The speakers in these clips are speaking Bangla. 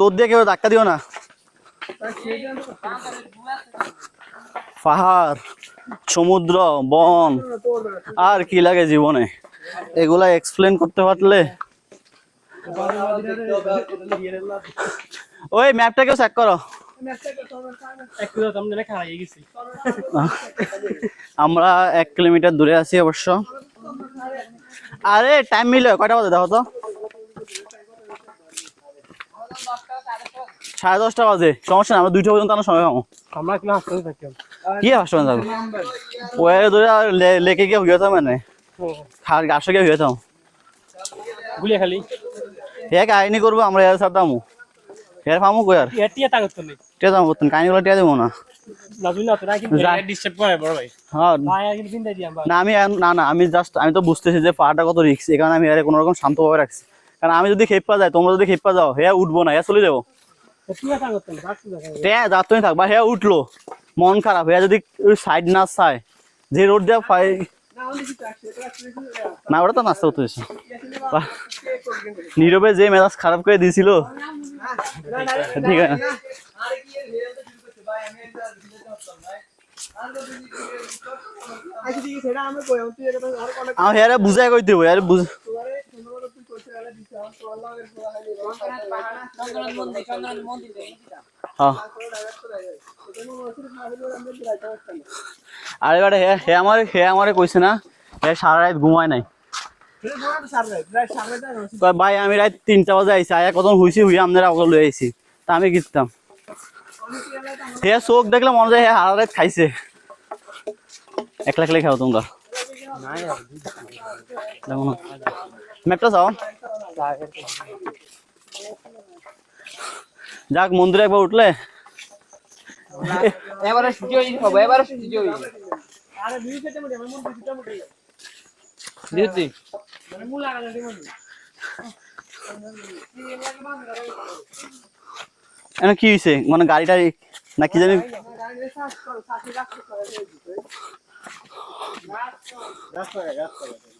দৌড় দিয়ে কেউ ধাক্কা দিও না। পাহাড়, সমুদ্র, বন, আর কি লাগে জীবনে? এগুলা এক্সপ্লেন করতে পারলে। ওই ম্যাপটা কেউ চেক করো। আমরা এক কিলোমিটার দূরে আছি অবশ্য। আরে টাইম মিলে, কয়টা বাজে দেখো তো? সাড়ে দশটা বাজে। সমস্যা না আমরা দুইটা পর্যন্ত আমরা সময় পাবো। আমরা কি থাকতাম কি হাসবেন যাব ওয়ে ধরে লেকে গিয়ে হইয়া থাম মানে। গাছে গিয়ে হইয়া থাম গুলিয়া খালি? হে কাহিনী করব আমরা এর সাথে আমু ফামু কই আর? নেই। টিয়া যাব করতেন কাহিনী গুলো টিয়া দেবো না। হ্যাঁ। আমি না না আমি জাস্ট আমি তো বুঝতেছি যে পাহাড়টা কত রিক্স কারণে আমি কোনো রকম শান্তভাবে রাখছি। কারণ আমি যদি খেপা যাই তোমরা যদি খেপা যাও হ্যাঁ উঠবো না হ্যাঁ চলে যাব। তুমি থাকবা হ্যাঁ উঠল। মন খারাপ হ্যাঁ যদি সাইড না চায়। যে রোড দেওয়া পাই না ওটা তো নাস্তা করতে নীরবে যে মেজাজ খারাপ করে দিয়েছিল ঠিক আছে। আমি হ্যাঁ বুঝাই কই দিব বুঝ আর এবারে হে হে আমার, হে আমারে কইছে না, হে সারা রাত ঘুমায় নাই। ভাই, আমি রাত তিনটা বাজে আইছি, আয়া কত হুইছি হুই আপনারা ওগুলো লই আইছি, তা আমি গিতাম হে, চোখ দেখলে মনে যায়, হে, সারা রাত খাইছে। একলা একলাই খাও তোমরা। না। ম্যাপটা চাও? যাক মন্দিরে একবার উঠলে। এবারে সুজি হয়ে এবারে সুজি আরে দুই কেটে মুড়ি আমার মন দিতে মুড়ি দিদি মানে মূল লাগা যাবে মুড়ি এনে কি হয়েছে মানে গাড়িটা না কি জানি নতুন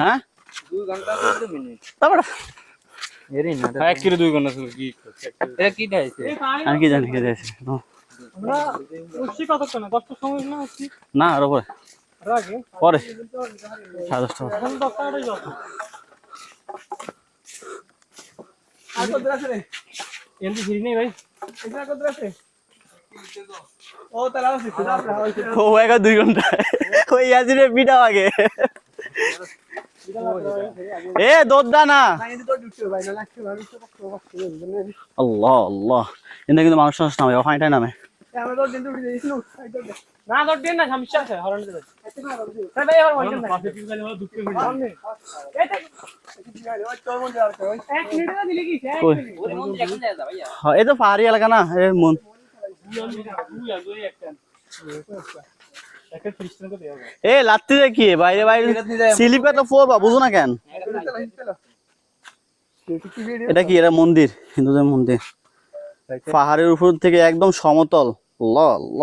না এটা আর কি জানি কি যাইছে আমরা উঠছি কতক্ষণ? দশটার সময় না উঠছি? না আর পরে পরে। সাড়ে দশটা বাজে। এখন দশটা এমনি ফিরি নেই ভাই ও একা দুই ঘণ্টা ওই ইয়াজিরে পিটাও আগে এ দোদ্দা না। আল্লাহ আল্লাহ। এখানে কিন্তু মানুষ টানুষ নামে ওখানটাই নামে। না দর দিন না সমস্যা আছে হরণ দেবে ভাই আর বলছেন না এই তো- এক মিনিট। দিলে কি এক মিনিট ওরে মন এখন দেয়া যাবে হ্যাঁ, এই তো পাহাড়ি এলাকা না এ মন। এ লাত্তি দেখি বাইরে বাইরে। স্লিপে তো বা বুঝো না কেন? এটা কি? এটা মন্দির হিন্দুদের মন্দির। পাহাড়ের উপর থেকে একদম সমতল। ল ল।